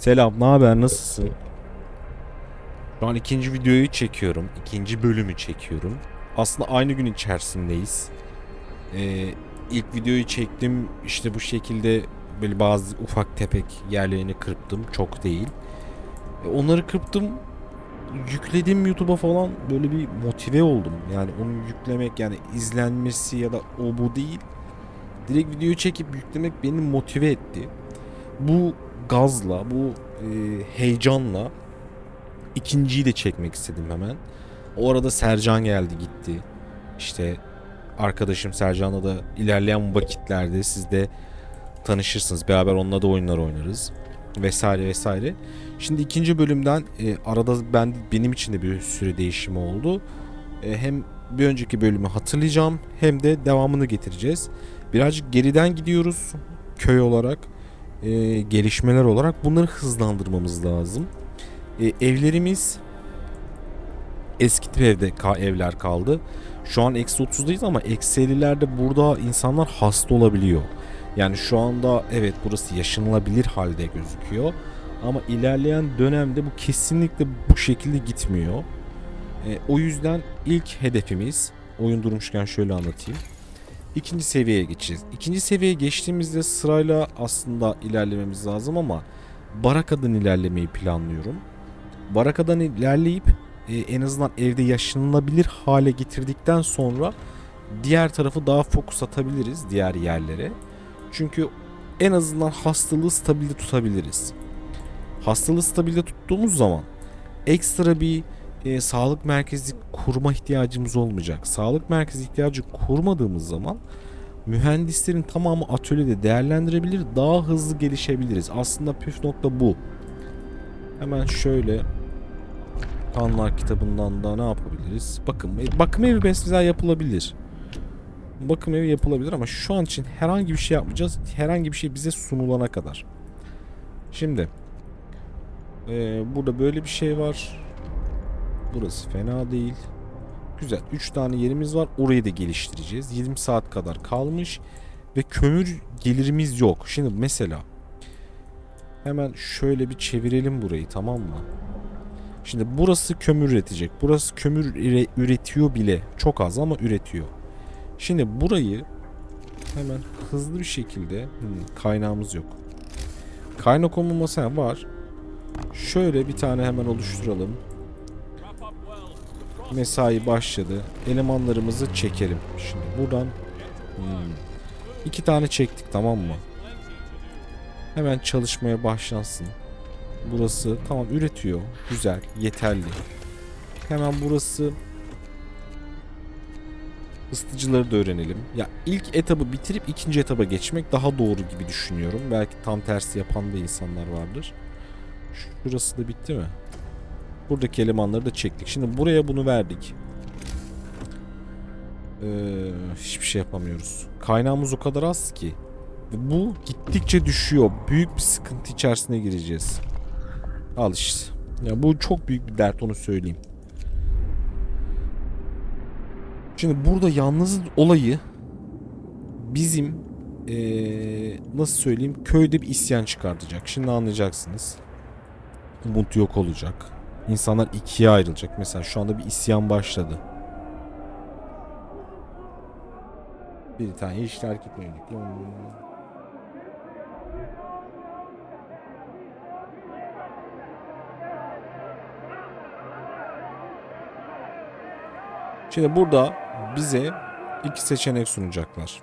Selam, ne haber? Nasılsın? Şu an ikinci videoyu çekiyorum. ikinci bölümü çekiyorum. Aslında aynı gün içerisindeyiz. Ee, ilk videoyu çektim. işte bu şekilde böyle bazı ufak tefek yerlerini kırptım. Çok değil. E, onları kırptım. Yükledim YouTube'a falan böyle bir motive oldum. Yani onu yüklemek yani izlenmesi ya da o bu değil. Direkt videoyu çekip yüklemek beni motive etti. Bu gazla, bu e, heyecanla ikinciyi de çekmek istedim hemen. O arada Sercan geldi gitti. İşte arkadaşım Sercan'la da ilerleyen vakitlerde siz de tanışırsınız. Beraber onunla da oyunlar oynarız. Vesaire vesaire. Şimdi ikinci bölümden e, arada ben benim için de bir süre değişimi oldu. E, hem bir önceki bölümü hatırlayacağım hem de devamını getireceğiz. Birazcık geriden gidiyoruz köy olarak e, gelişmeler olarak bunları hızlandırmamız lazım. E, evlerimiz eski tip evde ka- evler kaldı. Şu an eksi 30'dayız ama eksi 50'lerde burada insanlar hasta olabiliyor. Yani şu anda evet burası yaşanılabilir halde gözüküyor. Ama ilerleyen dönemde bu kesinlikle bu şekilde gitmiyor. E, o yüzden ilk hedefimiz oyun durmuşken şöyle anlatayım. İkinci seviyeye geçeceğiz. İkinci seviyeye geçtiğimizde sırayla aslında ilerlememiz lazım ama Baraka'dan ilerlemeyi planlıyorum. Baraka'dan ilerleyip e, en azından evde yaşanılabilir hale getirdikten sonra diğer tarafı daha fokus atabiliriz diğer yerlere. Çünkü en azından hastalığı stabilde tutabiliriz. Hastalığı stabilde tuttuğumuz zaman ekstra bir e, sağlık merkezi kurma ihtiyacımız olmayacak. Sağlık merkezi ihtiyacı kurmadığımız zaman mühendislerin tamamı atölyede değerlendirebilir, daha hızlı gelişebiliriz. Aslında püf nokta bu. Hemen şöyle Kanlar kitabından da ne yapabiliriz? Bakın bakım evi mesela yapılabilir. Bakım evi yapılabilir ama şu an için herhangi bir şey yapmayacağız. Herhangi bir şey bize sunulana kadar. Şimdi ee, burada böyle bir şey var. Burası fena değil. Güzel. 3 tane yerimiz var. Orayı da geliştireceğiz. 20 saat kadar kalmış. Ve kömür gelirimiz yok. Şimdi mesela hemen şöyle bir çevirelim burayı tamam mı? Şimdi burası kömür üretecek. Burası kömür üre- üretiyor bile. Çok az ama üretiyor. Şimdi burayı hemen hızlı bir şekilde hmm, kaynağımız yok. Kaynak olmaması var. Şöyle bir tane hemen oluşturalım. Mesai başladı. Elemanlarımızı çekelim. Şimdi buradan hmm, iki tane çektik tamam mı? Hemen çalışmaya başlansın. Burası tamam üretiyor. Güzel, yeterli. Hemen burası ısıtıcıları da öğrenelim. Ya ilk etabı bitirip ikinci etaba geçmek daha doğru gibi düşünüyorum. Belki tam tersi yapan da insanlar vardır. Şurası da bitti mi? Buradaki elemanları da çektik. Şimdi buraya bunu verdik. Ee, hiçbir şey yapamıyoruz. Kaynağımız o kadar az ki. Bu gittikçe düşüyor. Büyük bir sıkıntı içerisine gireceğiz. Al işte. Ya bu çok büyük bir dert onu söyleyeyim. Şimdi burada yalnız olayı bizim ee, nasıl söyleyeyim köyde bir isyan çıkartacak. Şimdi anlayacaksınız. Umut yok olacak. İnsanlar ikiye ayrılacak. Mesela şu anda bir isyan başladı. Bir tane hiç terk etmedik. Şimdi burada bize iki seçenek sunacaklar.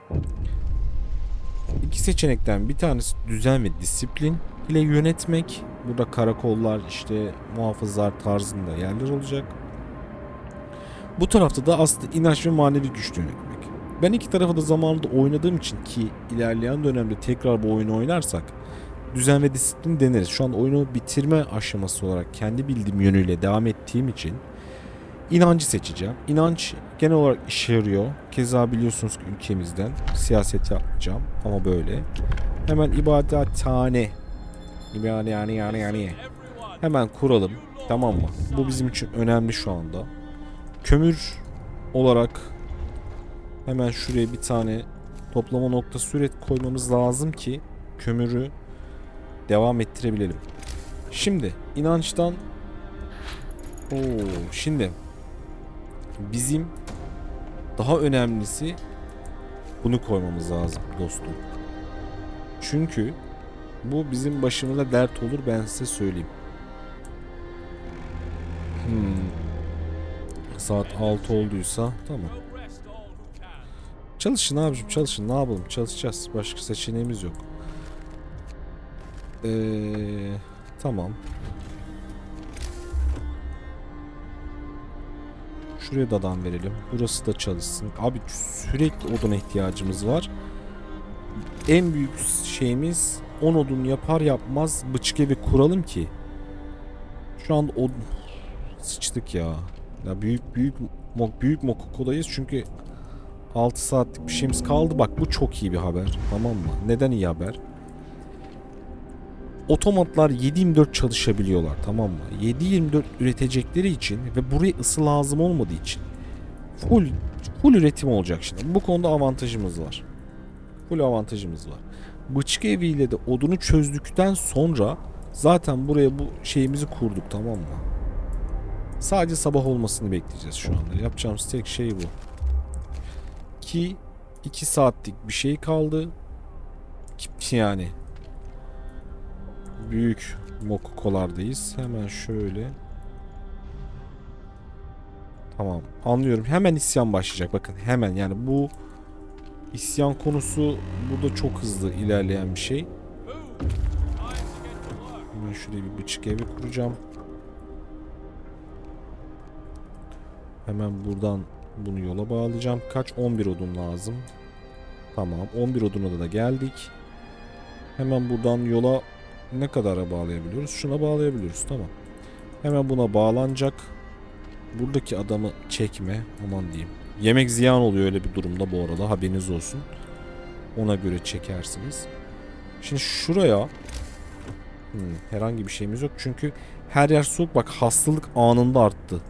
İki seçenekten bir tanesi düzen ve disiplin ile yönetmek. Burada karakollar işte muhafızlar tarzında yerler olacak. Bu tarafta da aslında inanç ve manevi güç yönetmek. Ben iki tarafı da zamanında oynadığım için ki ilerleyen dönemde tekrar bu oyunu oynarsak düzen ve disiplin deneriz. Şu an oyunu bitirme aşaması olarak kendi bildiğim yönüyle devam ettiğim için inancı seçeceğim. İnanç genel olarak işe yarıyor. Keza biliyorsunuz ki ülkemizden siyaset yapmayacağım ama böyle. Hemen ibadethane. Yani yani yani yani. Hemen kuralım. Tamam mı? Bu bizim için önemli şu anda. Kömür olarak hemen şuraya bir tane toplama noktası üret koymamız lazım ki kömürü devam ettirebilelim. Şimdi inançtan Oo, şimdi bizim daha önemlisi bunu koymamız lazım dostum. Çünkü bu bizim başımıza dert olur ben size söyleyeyim. Hmm. Saat 6 olduysa tamam. Çalışın abicim çalışın ne yapalım çalışacağız. Başka seçeneğimiz yok. Ee, tamam. Şuraya da verelim. Burası da çalışsın. Abi sürekli oduna ihtiyacımız var. En büyük şeyimiz 10 odun yapar yapmaz bıçk evi kuralım ki. Şu an od sıçtık ya. Ya büyük büyük mok büyük mokokodayız çünkü 6 saatlik bir şeyimiz kaldı. Bak bu çok iyi bir haber. Tamam mı? Neden iyi haber? Otomatlar 7/24 çalışabiliyorlar tamam mı? 7/24 üretecekleri için ve buraya ısı lazım olmadığı için full full üretim olacak şimdi. Bu konuda avantajımız var. Full avantajımız var. Bıçk eviyle de odunu çözdükten sonra zaten buraya bu şeyimizi kurduk tamam mı? Sadece sabah olmasını bekleyeceğiz şu anda. Yapacağımız tek şey bu. Ki 2 saatlik bir şey kaldı. Yani büyük mokokolardayız. Hemen şöyle. Tamam anlıyorum. Hemen isyan başlayacak. Bakın hemen yani bu isyan konusu burada çok hızlı ilerleyen bir şey. Hemen şuraya bir bıçık evi kuracağım. Hemen buradan bunu yola bağlayacağım. Kaç? 11 odun lazım. Tamam. 11 oduna da geldik. Hemen buradan yola ne kadara bağlayabiliyoruz? Şuna bağlayabiliyoruz. Tamam. Hemen buna bağlanacak. Buradaki adamı çekme. Aman diyeyim. Yemek ziyan oluyor öyle bir durumda bu arada. Haberiniz olsun. Ona göre çekersiniz. Şimdi şuraya hmm, herhangi bir şeyimiz yok. Çünkü her yer soğuk. Bak hastalık anında arttı.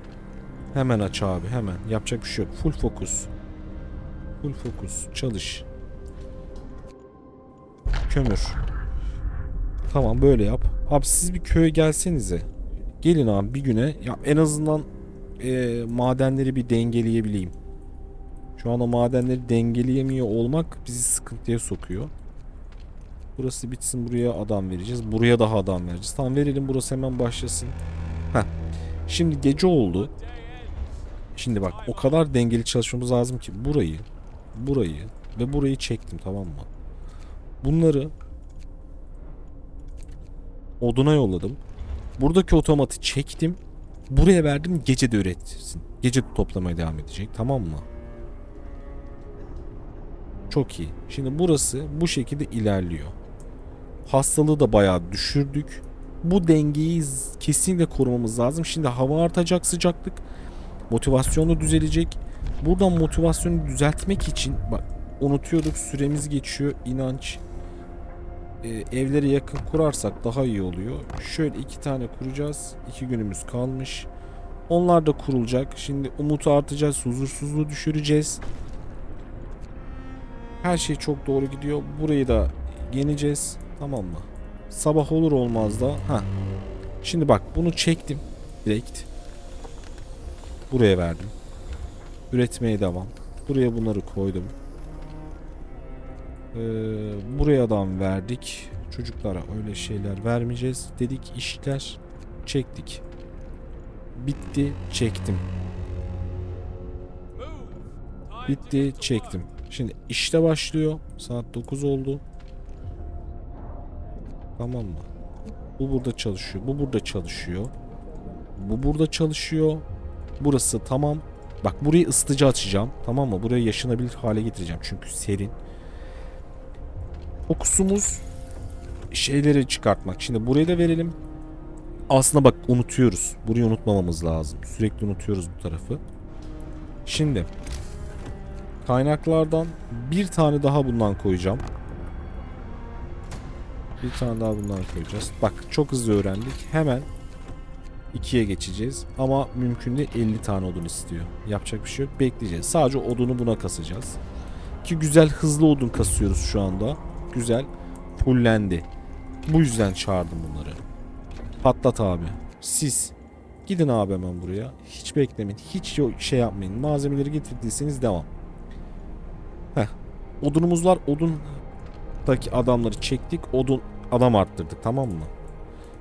Hemen aç abi hemen. Yapacak bir şey yok. Full fokus. Full fokus. Çalış. Kömür. Tamam böyle yap. Abi siz bir köye gelsenize. Gelin abi bir güne. Ya en azından e, madenleri bir dengeleyebileyim. Şu anda madenleri dengeleyemiyor olmak bizi sıkıntıya sokuyor. Burası bitsin buraya adam vereceğiz. Buraya daha adam vereceğiz. Tamam verelim burası hemen başlasın. Heh. Şimdi gece oldu. Şimdi bak o kadar dengeli çalışmamız lazım ki burayı, burayı ve burayı çektim tamam mı? Bunları oduna yolladım. Buradaki otomatı çektim. Buraya verdim gece de üretsin. Gece de toplamaya devam edecek tamam mı? Çok iyi. Şimdi burası bu şekilde ilerliyor. Hastalığı da bayağı düşürdük. Bu dengeyi kesinlikle korumamız lazım. Şimdi hava artacak sıcaklık. Motivasyon da düzelecek. Buradan motivasyonu düzeltmek için bak unutuyorduk süremiz geçiyor. İnanç e, evlere yakın kurarsak daha iyi oluyor. Şöyle iki tane kuracağız. İki günümüz kalmış. Onlar da kurulacak. Şimdi umutu artacağız. Huzursuzluğu düşüreceğiz. Her şey çok doğru gidiyor. Burayı da yeneceğiz. Tamam mı? Sabah olur olmaz da. Ha. Şimdi bak bunu çektim. Direkt. Buraya verdim. Üretmeye devam. Buraya bunları koydum. Ee, buraya adam verdik. Çocuklara öyle şeyler vermeyeceğiz. Dedik işler çektik. Bitti çektim. Bitti çektim. Şimdi işte başlıyor. Saat 9 oldu. Tamam mı? Bu burada çalışıyor. Bu burada çalışıyor. Bu burada çalışıyor. Burası tamam. Bak burayı ısıtıcı açacağım. Tamam mı? Burayı yaşanabilir hale getireceğim. Çünkü serin. Fokusumuz şeyleri çıkartmak. Şimdi burayı da verelim. Aslında bak unutuyoruz. Burayı unutmamamız lazım. Sürekli unutuyoruz bu tarafı. Şimdi kaynaklardan bir tane daha bundan koyacağım. Bir tane daha bundan koyacağız. Bak çok hızlı öğrendik. Hemen ikiye geçeceğiz. Ama mümkün değil 50 tane odun istiyor. Yapacak bir şey yok. Bekleyeceğiz. Sadece odunu buna kasacağız. Ki güzel hızlı odun kasıyoruz şu anda. Güzel. Fullendi. Bu yüzden çağırdım bunları. Patlat abi. Siz gidin abi hemen buraya. Hiç beklemeyin. Hiç şey yapmayın. Malzemeleri getirdiyseniz devam. Odunumuz var. Odundaki adamları çektik. Odun adam arttırdık tamam mı?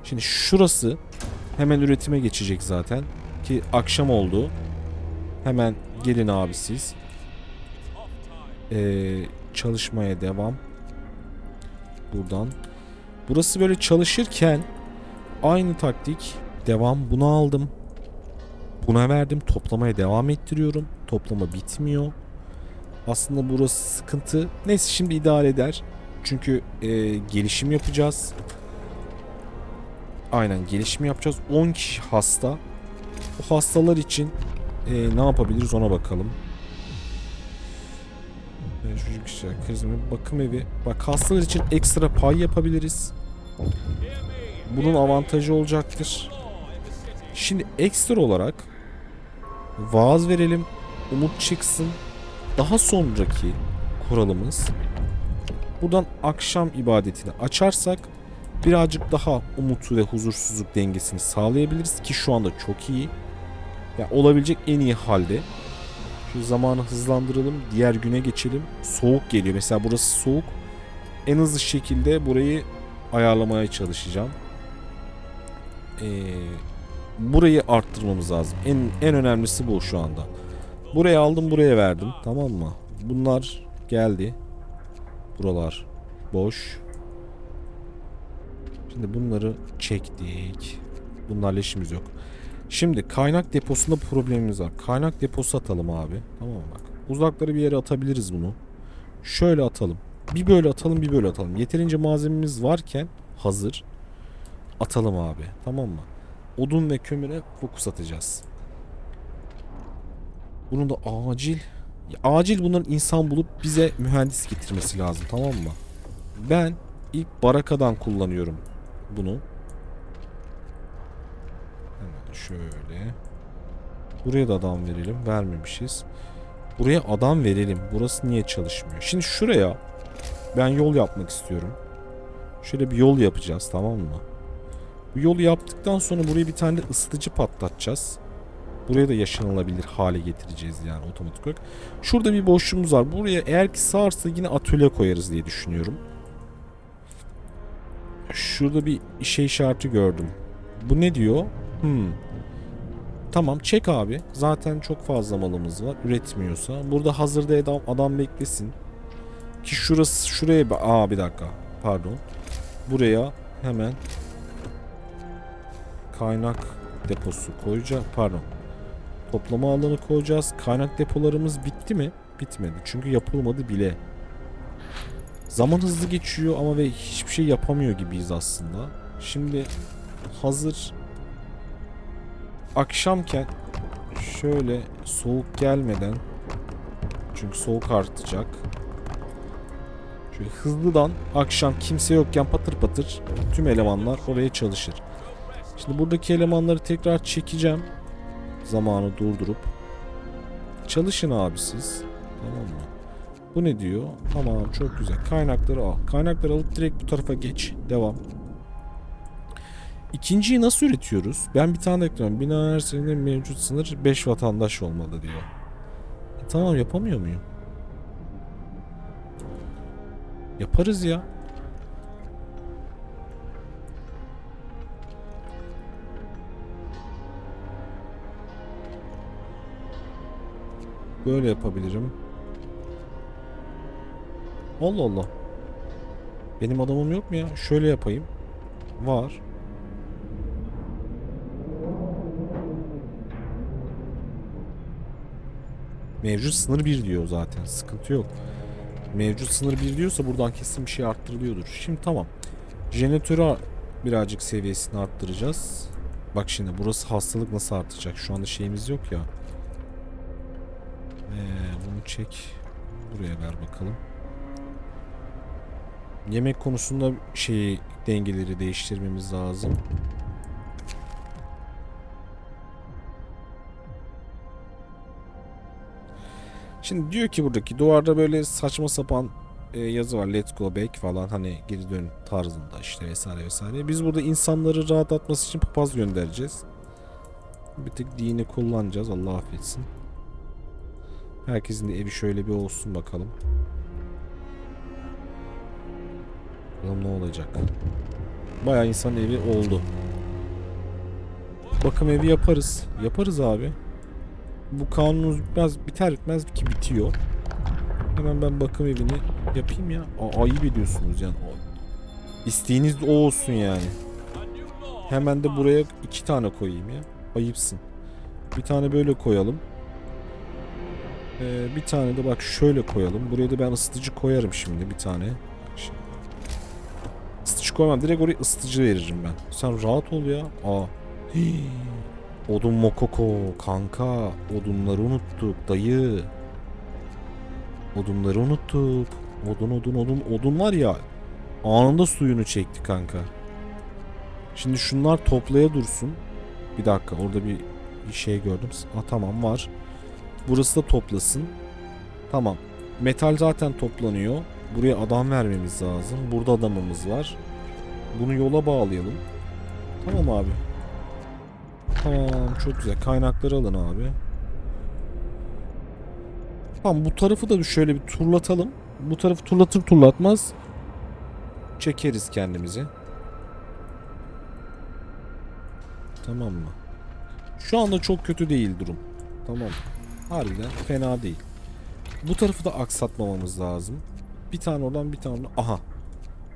Şimdi şurası hemen üretime geçecek zaten. Ki akşam oldu. Hemen gelin abi siz. Ee, çalışmaya devam. Buradan. Burası böyle çalışırken aynı taktik. Devam. Bunu aldım. Buna verdim. Toplamaya devam ettiriyorum. Toplama bitmiyor. Aslında burası sıkıntı. Neyse şimdi idare eder. Çünkü e, gelişim yapacağız. Aynen gelişim yapacağız. 10 kişi hasta. O hastalar için e, ne yapabiliriz ona bakalım. E, çocuk işler, krizmi, bakım evi. Bak hastalar için ekstra pay yapabiliriz. Bunun avantajı olacaktır. Şimdi ekstra olarak vaaz verelim. Umut çıksın. Daha sonraki kuralımız buradan akşam ibadetini açarsak birazcık daha umutu ve huzursuzluk dengesini sağlayabiliriz ki şu anda çok iyi. Ya olabilecek en iyi halde. Şu zamanı hızlandıralım. Diğer güne geçelim. Soğuk geliyor. Mesela burası soğuk. En hızlı şekilde burayı ayarlamaya çalışacağım. Ee, burayı arttırmamız lazım. En en önemlisi bu şu anda. Buraya aldım, buraya verdim. Tamam mı? Bunlar geldi. Buralar boş. Şimdi bunları çektik. Bunlarla işimiz yok. Şimdi kaynak deposunda problemimiz var. Kaynak deposu atalım abi. Tamam mı bak. Uzakları bir yere atabiliriz bunu. Şöyle atalım. Bir böyle atalım bir böyle atalım. Yeterince malzememiz varken hazır. Atalım abi. Tamam mı? Odun ve kömüre fokus atacağız. Bunun da acil acil bunların insan bulup bize mühendis getirmesi lazım tamam mı? Ben ilk barakadan kullanıyorum bunu. Hemen şöyle. Buraya da adam verelim. Vermemişiz. Buraya adam verelim. Burası niye çalışmıyor? Şimdi şuraya ben yol yapmak istiyorum. Şöyle bir yol yapacağız tamam mı? Bu yolu yaptıktan sonra buraya bir tane ısıtıcı patlatacağız. Buraya da yaşanılabilir hale getireceğiz yani otomatik olarak. Şurada bir boşluğumuz var. Buraya eğer ki sığarsa yine atölye koyarız diye düşünüyorum. Şurada bir şey işareti gördüm. Bu ne diyor? Hmm. Tamam çek abi. Zaten çok fazla malımız var. Üretmiyorsa. Burada hazırda adam, adam beklesin. Ki şurası şuraya... Aa bir dakika. Pardon. Buraya hemen kaynak deposu koyacağız. Pardon. Toplama alanı koyacağız. Kaynak depolarımız bitti mi? Bitmedi. Çünkü yapılmadı bile. Zaman hızlı geçiyor ama ve hiçbir şey yapamıyor gibiyiz aslında. Şimdi hazır akşamken şöyle soğuk gelmeden çünkü soğuk artacak. Şöyle hızlıdan akşam kimse yokken patır patır tüm elemanlar oraya çalışır. Şimdi buradaki elemanları tekrar çekeceğim. Zamanı durdurup. Çalışın abi siz. Tamam mı? Bu ne diyor? Tamam çok güzel. Kaynakları al. Kaynakları alıp direkt bu tarafa geç. Devam. İkinciyi nasıl üretiyoruz? Ben bir tane ekliyorum. Bina her senenin mevcut sınır 5 vatandaş olmalı diyor. E, tamam yapamıyor muyum? Yaparız ya. Böyle yapabilirim. Allah Allah. Benim adamım yok mu ya? Şöyle yapayım. Var. Mevcut sınır 1 diyor zaten. Sıkıntı yok. Mevcut sınır 1 diyorsa buradan kesin bir şey arttırılıyordur. Şimdi tamam. Jeneratörü birazcık seviyesini arttıracağız. Bak şimdi burası hastalık nasıl artacak? Şu anda şeyimiz yok ya. Çek. Buraya ver bakalım. Yemek konusunda şeyi dengeleri değiştirmemiz lazım. Şimdi diyor ki buradaki duvarda böyle saçma sapan e, yazı var let's go back falan hani geri dön tarzında işte vesaire vesaire. Biz burada insanları rahatlatması için papaz göndereceğiz. Bir tık dini kullanacağız Allah affetsin. Herkesin de evi şöyle bir olsun bakalım. Bakalım ne olacak. Bayağı insan evi oldu. Bakım evi yaparız. Yaparız abi. Bu kanunumuz bitmez, biter bitmez ki bitiyor. Hemen ben bakım evini yapayım ya. A- ayıp ediyorsunuz yani. İsteğiniz o olsun yani. Hemen de buraya iki tane koyayım ya. Ayıpsın. Bir tane böyle koyalım. Ee, bir tane de bak şöyle koyalım. Buraya da ben ısıtıcı koyarım şimdi bir tane. Şimdi. Isıtıcı koymam. Direkt oraya ısıtıcı veririm ben. Sen rahat ol ya. Aa. Hii. Odun mokoko kanka. Odunları unuttuk dayı. Odunları unuttuk. Odun odun odun odun var ya. Anında suyunu çekti kanka. Şimdi şunlar toplaya dursun. Bir dakika orada bir şey gördüm. Aa, tamam var. Burası da toplasın. Tamam. Metal zaten toplanıyor. Buraya adam vermemiz lazım. Burada adamımız var. Bunu yola bağlayalım. Tamam abi. Tamam çok güzel. Kaynakları alın abi. Tamam bu tarafı da şöyle bir turlatalım. Bu tarafı turlatır turlatmaz çekeriz kendimizi. Tamam mı? Şu anda çok kötü değil durum. Tamam. Harbiden fena değil. Bu tarafı da aksatmamamız lazım. Bir tane oradan bir tane. Aha.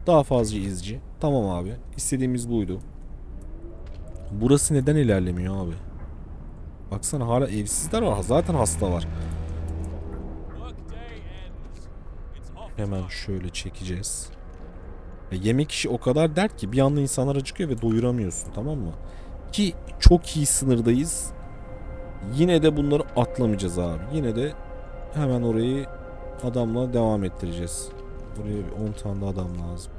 Daha fazla izci. Tamam abi. İstediğimiz buydu. Burası neden ilerlemiyor abi? Baksana hala evsizler var. Zaten hasta var. Hemen şöyle çekeceğiz. Ya yemek işi o kadar dert ki bir anda insanlar acıkıyor ve doyuramıyorsun tamam mı? Ki çok iyi sınırdayız. Yine de bunları atlamayacağız abi. Yine de hemen orayı adamla devam ettireceğiz. Buraya bir 10 tane adam lazım.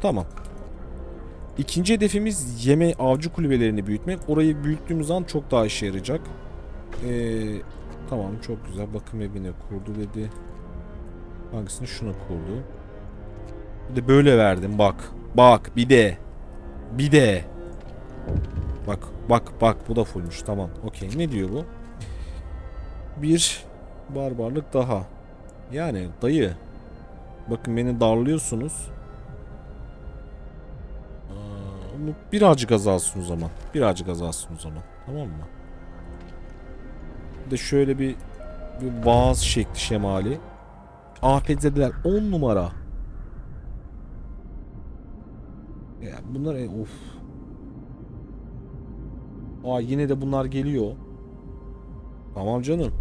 Tamam. İkinci hedefimiz yeme avcı kulübelerini büyütmek. Orayı büyüttüğümüz an çok daha işe yarayacak. Ee, tamam çok güzel. Bakım evini kurdu dedi. Hangisini şunu kurdu. Bir de böyle verdim bak. Bak bir de. Bir de. Bak bak bak bu da fullmuş tamam. Okey ne diyor bu? Bir barbarlık daha. Yani dayı. Bakın beni darlıyorsunuz. Bu birazcık azalsın o zaman. Birazcık azalsın o zaman. Tamam mı? Bir de şöyle bir, bir vaaz şekli şemali. Afetzedeler 10 numara. Ya bunlar e, of. Aa yine de bunlar geliyor. Tamam canım.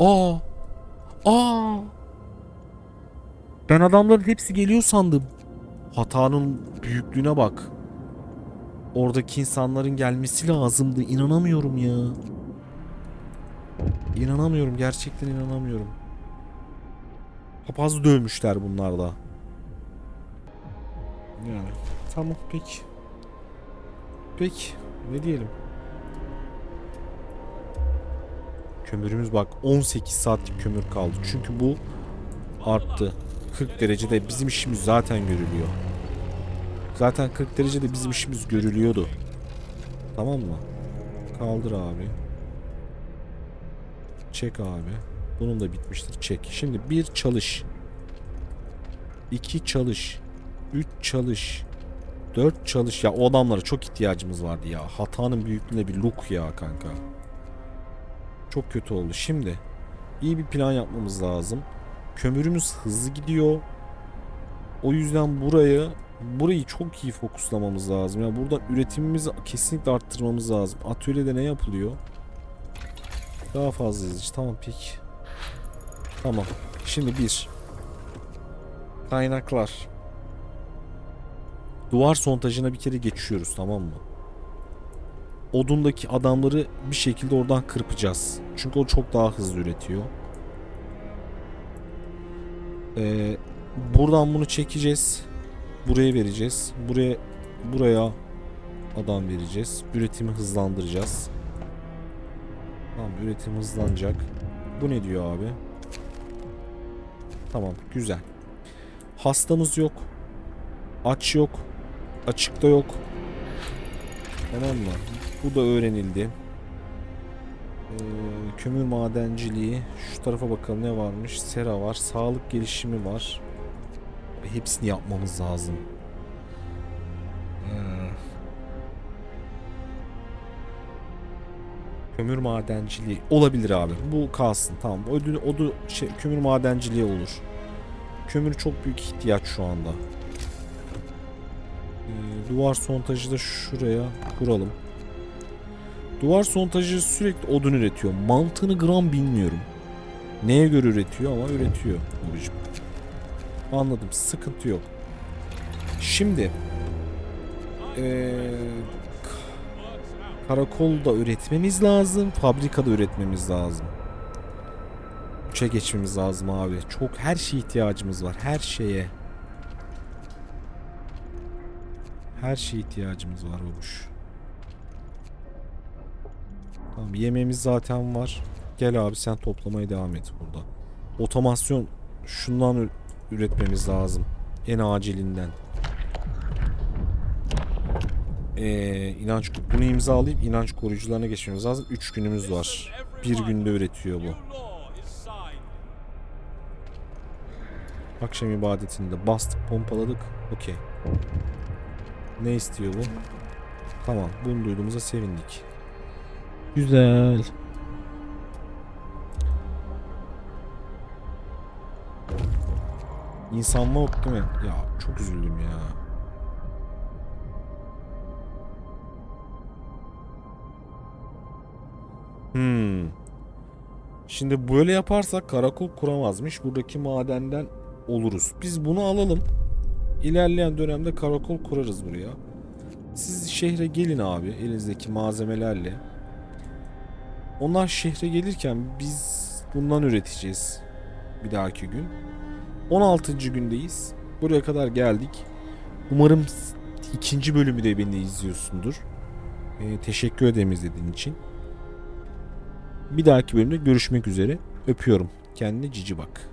Aa. Aa. Ben adamların hepsi geliyor sandım. Hatanın büyüklüğüne bak. Oradaki insanların gelmesi lazımdı. İnanamıyorum ya. İnanamıyorum. Gerçekten inanamıyorum. Papaz dövmüşler bunlar da. Yani tamam peki. Peki ne diyelim. Kömürümüz bak 18 saatlik kömür kaldı. Çünkü bu arttı. 40 derecede bizim işimiz zaten görülüyor. Zaten 40 derecede bizim işimiz görülüyordu. Tamam mı? Kaldır abi. Çek abi. Bunun da bitmiştir. Çek. Şimdi bir çalış. iki çalış. Üç çalış. Dört çalış. Ya o adamlara çok ihtiyacımız vardı ya. Hatanın büyüklüğüne bir look ya kanka. Çok kötü oldu. Şimdi iyi bir plan yapmamız lazım. Kömürümüz hızlı gidiyor. O yüzden buraya burayı çok iyi fokuslamamız lazım. Ya buradan üretimimizi kesinlikle arttırmamız lazım. Atölyede ne yapılıyor? Daha fazla yazıcı. Tamam peki. Tamam. Şimdi bir. Kaynaklar. Duvar sontajına bir kere geçiyoruz tamam mı? Odundaki adamları bir şekilde oradan kırpacağız. Çünkü o çok daha hızlı üretiyor. Ee, buradan bunu çekeceğiz. Buraya vereceğiz. Buraya buraya adam vereceğiz. Üretimi hızlandıracağız. Tamam üretim hızlanacak. Bu ne diyor abi? Tamam güzel. Hastamız yok. Aç yok. Açıkta yok. Tamam mı? Bu da öğrenildi. Ee, kömür madenciliği. Şu tarafa bakalım ne varmış. Sera var. Sağlık gelişimi var. Hepsini yapmamız lazım. Ee, Kömür madenciliği olabilir abi. Bu kalsın tamam. Ödül, odu şey, kömür madenciliği olur. Kömür çok büyük ihtiyaç şu anda. Duvar sontajı da şuraya kuralım. Duvar sontajı sürekli odun üretiyor. Mantığını gram bilmiyorum. Neye göre üretiyor ama üretiyor babacım. Anladım. Sıkıntı yok. Şimdi ee, Karakolda üretmemiz lazım. Fabrikada üretmemiz lazım. Üçe geçmemiz lazım abi. Çok her şeye ihtiyacımız var. Her şeye. Her şeye ihtiyacımız var babuş. Tamam yemeğimiz zaten var. Gel abi sen toplamaya devam et burada. Otomasyon şundan üretmemiz lazım. En acilinden. Ee, inanç bunu imzalayıp inanç koruyucularına geçmemiz lazım. 3 günümüz var. Bir günde üretiyor bu. Akşam ibadetinde bastık, pompaladık. Okey. Ne istiyor bu? Tamam, bunu duyduğumuza sevindik. Güzel. İnsan mı yok değil mi? Ya çok üzüldüm ya. Hmm. Şimdi böyle yaparsak karakol kuramazmış. Buradaki madenden oluruz. Biz bunu alalım. İlerleyen dönemde karakol kurarız buraya. Siz şehre gelin abi elinizdeki malzemelerle. Onlar şehre gelirken biz bundan üreteceğiz bir dahaki gün. 16. gündeyiz. Buraya kadar geldik. Umarım ikinci bölümü de beni izliyorsundur. Ee, teşekkür ederim izlediğin için. Bir dahaki bölümde görüşmek üzere. Öpüyorum. Kendine cici bak.